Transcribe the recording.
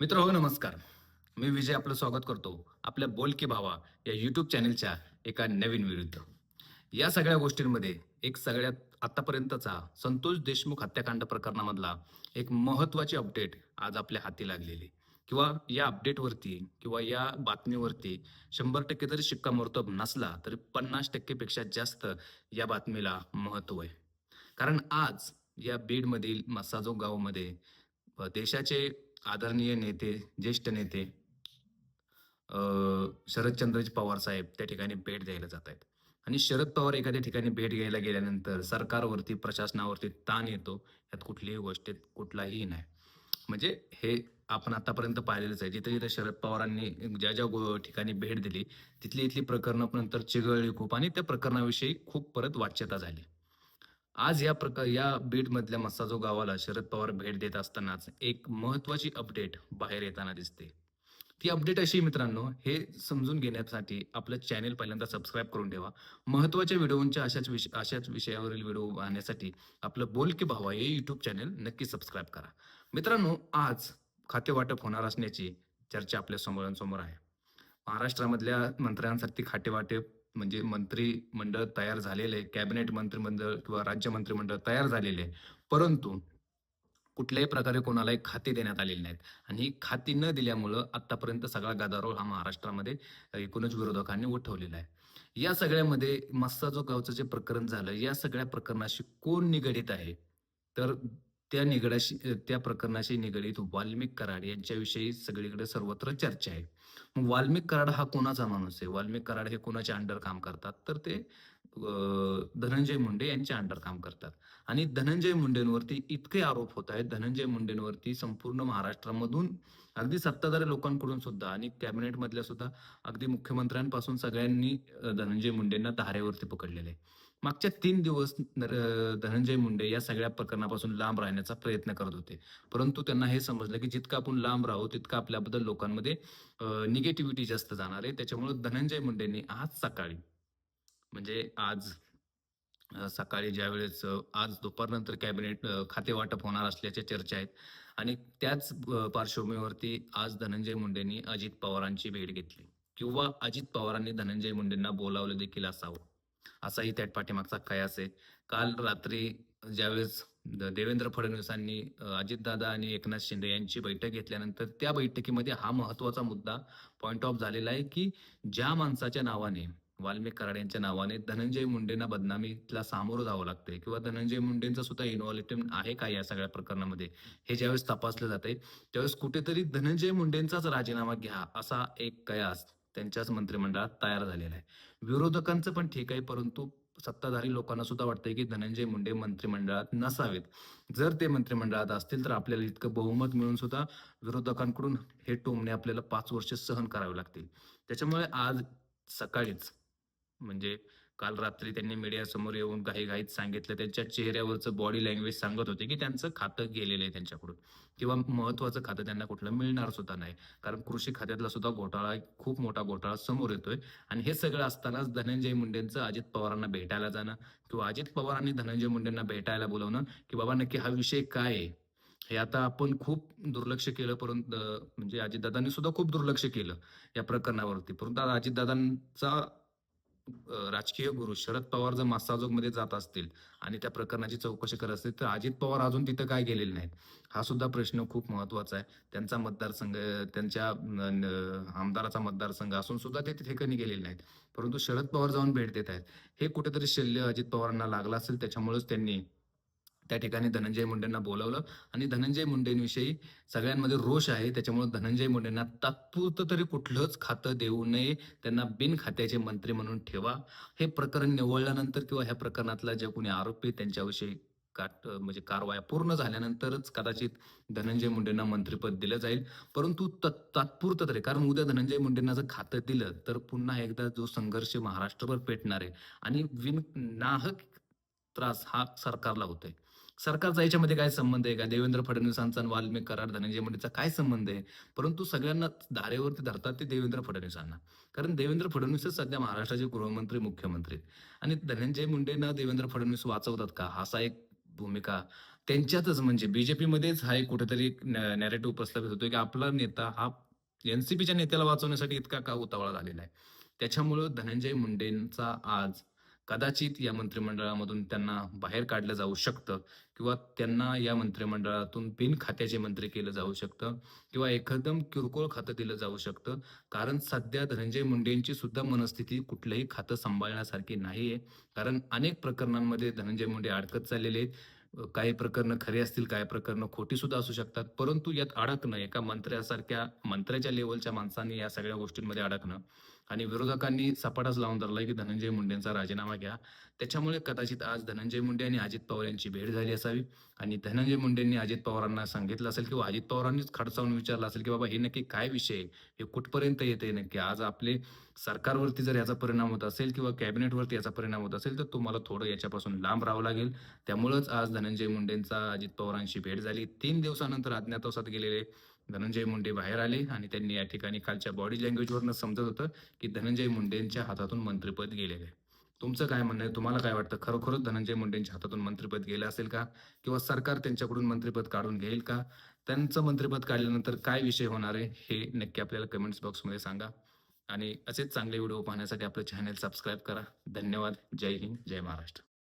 मित्र हो नमस्कार. मी विजय आपलं स्वागत करतो आपल्या बोल की भावा या यूट्यूब चॅनलच्या एका नवीन विरुद्ध. या सगळ्या गोष्टींमध्ये एक सगळ्यात आतापर्यंतचा संतोष देशमुख हत्याकांड प्रकरणामधला एक महत्वाची अपडेट आज आपल्या हाती लागलेली. किंवा या अपडेटवरती किंवा या बातमीवरती शंभर टक्के जरी शिक्कामोर्तब नसला तरी पन्नास टक्केपेक्षा जास्त या बातमीला महत्त्व आहे. कारण आज या बीडमधील मसाजो गावमध्ये देशाचे आदरणीय नेते ज्येष्ठ नेते अ, शरदचंद्रजी पवार साहेब त्या ठिकाणी भेट द्यायला जात आहेत. आणि शरद पवार एखाद्या ठिकाणी भेट घ्यायला गेल्यानंतर सरकारवरती प्रशासनावरती ताण येतो यात कुठलीही गोष्टीत कुठलाही नाही. म्हणजे हे आपण आतापर्यंत पाहिलेलंच आहे. जिथे जिथे शरद पवारांनी ज्या ज्या गो- ठिकाणी भेट दिली तिथली इथली प्रकरणं नंतर चिघळली खूप आणि त्या प्रकरणाविषयी खूप परत वाच्यता झाली. आज या प्रकार या बीडमधल्या मसाजो गावाला शरद पवार भेट देत असतानाच एक महत्वाची अपडेट बाहेर येताना दिसते. ती अपडेट अशी मित्रांनो हे समजून घेण्यासाठी आपलं चॅनेल पहिल्यांदा सबस्क्राईब करून ठेवा. महत्त्वाच्या व्हिडिओच्या अशाच विष अशाच विषयावरील व्हिडिओ पाहण्यासाठी आपलं बोल की भावा हे युट्यूब चॅनेल नक्की सबस्क्राईब करा. मित्रांनो आज खाते वाटप होणार असण्याची चर्चा आपल्या समोरांसमोर आहे. महाराष्ट्रामधल्या मंत्र्यांसाठी खाते वाटप म्हणजे मंत्रिमंडळ तयार झालेले आहे कॅबिनेट मंत्रिमंडळ किंवा राज्य मंत्रिमंडळ तयार झालेले आहे परंतु कुठल्याही प्रकारे कोणालाही खाते देण्यात आलेली नाहीत. आणि ही खाती न दिल्यामुळं आतापर्यंत सगळा गदारोळ हा महाराष्ट्रामध्ये एकूणच विरोधकांनी उठवलेला आहे. या सगळ्यामध्ये मस्साजो गावचं जे प्रकरण झालं या सगळ्या प्रकरणाशी कोण निगडीत आहे? तर त्या निगडाशी त्या प्रकरणाशी निगडीत वाल्मिक कराड यांच्याविषयी सगळीकडे सर्वत्र चर्चा आहे. मग वाल्मिक कराड हा कोणाचा माणूस आहे? वाल्मिक कराड हे कोणाच्या अंडर काम करतात? तर ते धनंजय मुंडे यांच्या अंडर काम करतात. आणि धनंजय मुंडेंवरती इतके आरोप होत आहेत धनंजय मुंडेंवरती संपूर्ण महाराष्ट्रामधून अगदी सत्ताधारी लोकांकडून सुद्धा आणि कॅबिनेट मधल्या सुद्धा अगदी मुख्यमंत्र्यांपासून सगळ्यांनी धनंजय मुंडेंना धारेवरती पकडलेले. आहे. मागच्या तीन दिवस धनंजय मुंडे या सगळ्या प्रकरणापासून लांब राहण्याचा प्रयत्न करत होते. परंतु त्यांना हे समजलं की जितकं आपण लांब राहू तितकं आपल्याबद्दल लोकांमध्ये निगेटिव्हिटी जास्त जाणार आहे. त्याच्यामुळे धनंजय मुंडेंनी आज सकाळी म्हणजे आज सकाळी ज्यावेळेस आज दुपारनंतर कॅबिनेट खाते वाटप होणार असल्याच्या चर्चा आहेत. आणि त्याच पार्श्वभूमीवरती आज धनंजय मुंडेंनी अजित पवारांची भेट घेतली. किंवा अजित पवारांनी धनंजय मुंडेंना बोलावलं देखील असावं. असाही त्यात पाठीमागचा कयास आहे काल रात्री ज्यावेळेस देवेंद्र फडणवीसांनी अजितदादा आणि एकनाथ शिंदे यांची बैठक घेतल्यानंतर त्या बैठकीमध्ये हा महत्त्वाचा मुद्दा पॉइंट ऑफ झालेला आहे की ज्या माणसाच्या नावाने वाल्मिक कराड यांच्या नावाने धनंजय मुंडेंना बदनामीला सामोरं जावं लागतंय किंवा धनंजय मुंडेंचा सुद्धा इन्व्हॉल्वमेंट आहे का या सगळ्या प्रकरणामध्ये हे ज्यावेळेस तपासलं जातंय त्यावेळेस कुठेतरी धनंजय मुंडेंचाच राजीनामा घ्या असा एक कयास त्यांच्याच मंत्रिमंडळात तयार झालेला आहे. विरोधकांचं पण ठीक आहे परंतु सत्ताधारी लोकांना सुद्धा वाटतंय की धनंजय मुंडे मंत्रिमंडळात नसावेत. जर ते मंत्रिमंडळात असतील तर आपल्याला इतकं बहुमत मिळून सुद्धा विरोधकांकडून हे टोमणे आपल्याला पाच वर्ष सहन करावे लागतील. त्याच्यामुळे आज सकाळीच म्हणजे काल रात्री त्यांनी मीडियासमोर येऊन काही घाईत सांगितलं. त्यांच्या चेहऱ्यावरचं बॉडी लँग्वेज सांगत होते की त्यांचं खातं गेलेलं आहे त्यांच्याकडून. किंवा महत्वाचं खातं त्यांना कुठलं मिळणार सुद्धा नाही. कारण कृषी खात्यातला सुद्धा घोटाळा खूप मोठा घोटाळा समोर येतोय. आणि हे सगळं असतानाच धनंजय मुंडेंचं अजित पवारांना भेटायला जाणं किंवा अजित पवारांनी धनंजय मुंडेंना भेटायला बोलवणं की बाबा नक्की हा विषय काय आहे? हे आता आपण खूप दुर्लक्ष केलं परंतु म्हणजे अजितदादांनी सुद्धा खूप दुर्लक्ष केलं या प्रकरणावरती. परंतु अजितदादांचा राजकीय गुरु शरद पवार जर मासाजोगमध्ये जात असतील आणि त्या प्रकरणाची चौकशी करत असतील तर अजित पवार अजून तिथं काय गेलेले नाहीत? हा सुद्धा प्रश्न खूप महत्त्वाचा आहे. त्यांचा मतदारसंघ त्यांच्या आमदाराचा मतदारसंघ असून सुद्धा ते तिथे कधी गेलेले नाहीत. परंतु शरद पवार जाऊन भेट देत आहेत. हे कुठेतरी शल्य अजित पवारांना लागलं असेल त्याच्यामुळेच त्यांनी त्या ठिकाणी धनंजय मुंडेंना बोलावलं. आणि धनंजय मुंडेंविषयी सगळ्यांमध्ये रोष आहे. त्याच्यामुळे धनंजय मुंडेंना तात्पुरतं तरी कुठलंच खातं देऊ नये. त्यांना बिन खात्याचे मंत्री म्हणून ठेवा. हे प्रकरण निवळल्यानंतर किंवा ह्या प्रकरणातला जे कोणी आरोपी त्यांच्याविषयी काट म्हणजे कारवाया पूर्ण झाल्यानंतरच कदाचित धनंजय मुंडेंना मंत्रिपद दिलं जाईल. परंतु तात्पुरतं तरी कारण उद्या धनंजय मुंडेंना जर खातं दिलं तर पुन्हा एकदा जो संघर्ष महाराष्ट्रभर पेटणार आहे. आणि विन नाहक त्रास हा सरकारला होतोय. सरकारचा याच्यामध्ये काय संबंध आहे का? देवेंद्र फडणवीसांचा वाल्मिक करार धनंजय मुंडेचा काय संबंध आहे? परंतु सगळ्यांना धारेवरती धरतात ते देवेंद्र फडणवीसांना. कारण देवेंद्र फडणवीसच सध्या महाराष्ट्राचे गृहमंत्री मुख्यमंत्री. आणि धनंजय मुंडेंना देवेंद्र फडणवीस वाचवतात का? असा एक भूमिका त्यांच्यातच म्हणजे बीजेपीमध्येच हा एक कुठेतरी नॅरेटिव्ह प्रस्थापित होतो की आपला नेता हा एनसीपीच्या नेत्याला वाचवण्यासाठी इतका का उतावळा झालेला आहे? त्याच्यामुळं धनंजय मुंडेंचा आज कदाचित या मंत्रिमंडळामधून त्यांना बाहेर काढलं जाऊ शकतं किंवा त्यांना या मंत्रिमंडळातून बिन खात्याचे मंत्री केलं जाऊ शकतं किंवा एकदम किरकोळ खातं दिलं जाऊ शकतं. कारण सध्या धनंजय मुंडेंची सुद्धा मनस्थिती कुठलंही खातं सांभाळण्यासारखी नाहीये. कारण अनेक प्रकरणांमध्ये धनंजय मुंडे अडकत चाललेले आहेत. काही प्रकरणं खरी असतील काही प्रकरणं खोटी सुद्धा असू शकतात. परंतु यात अडकणं एका मंत्र्यासारख्या मंत्र्याच्या लेवलच्या माणसांनी या सगळ्या गोष्टींमध्ये अडकणं आणि विरोधकांनी सपाटाच लावून धरलाय की धनंजय मुंडेंचा राजीनामा घ्या. त्याच्यामुळे कदाचित आज धनंजय मुंडे आणि अजित पवार यांची भेट झाली असावी. आणि धनंजय मुंडेंनी अजित पवारांना सांगितलं असेल किंवा अजित पवारांनीच खडसावून विचारलं असेल की बाबा हे नक्की काय विषय हे कुठपर्यंत येते नक्की? आज आपले सरकारवरती जर याचा परिणाम होत असेल किंवा कॅबिनेटवरती याचा परिणाम होत असेल तर तुम्हाला थोडं याच्यापासून लांब राहावं लागेल. त्यामुळंच आज धनंजय मुंडेंचा अजित पवारांशी भेट झाली. तीन दिवसानंतर अज्ञातवासात गेलेले धनंजय मुंडे बाहेर आले आणि त्यांनी या ठिकाणी कालच्या बॉडी लँग्वेजवरनं समजत होतं की धनंजय मुंडेंच्या हातातून मंत्रिपद गेलेलं आहे. तुमचं काय म्हणणं आहे? तुम्हाला काय वाटतं? खरोखरच धनंजय मुंडेंच्या हातातून मंत्रिपद गेलं असेल का? किंवा सरकार त्यांच्याकडून मंत्रिपद काढून घेईल का? त्यांचं मंत्रिपद काढल्यानंतर काय विषय होणार आहे? हे नक्की आपल्याला कमेंट्स बॉक्समध्ये सांगा. आणि असेच चांगले व्हिडिओ पाहण्यासाठी आपलं चॅनल सबस्क्राईब करा. धन्यवाद. जय हिंद. जय महाराष्ट्र.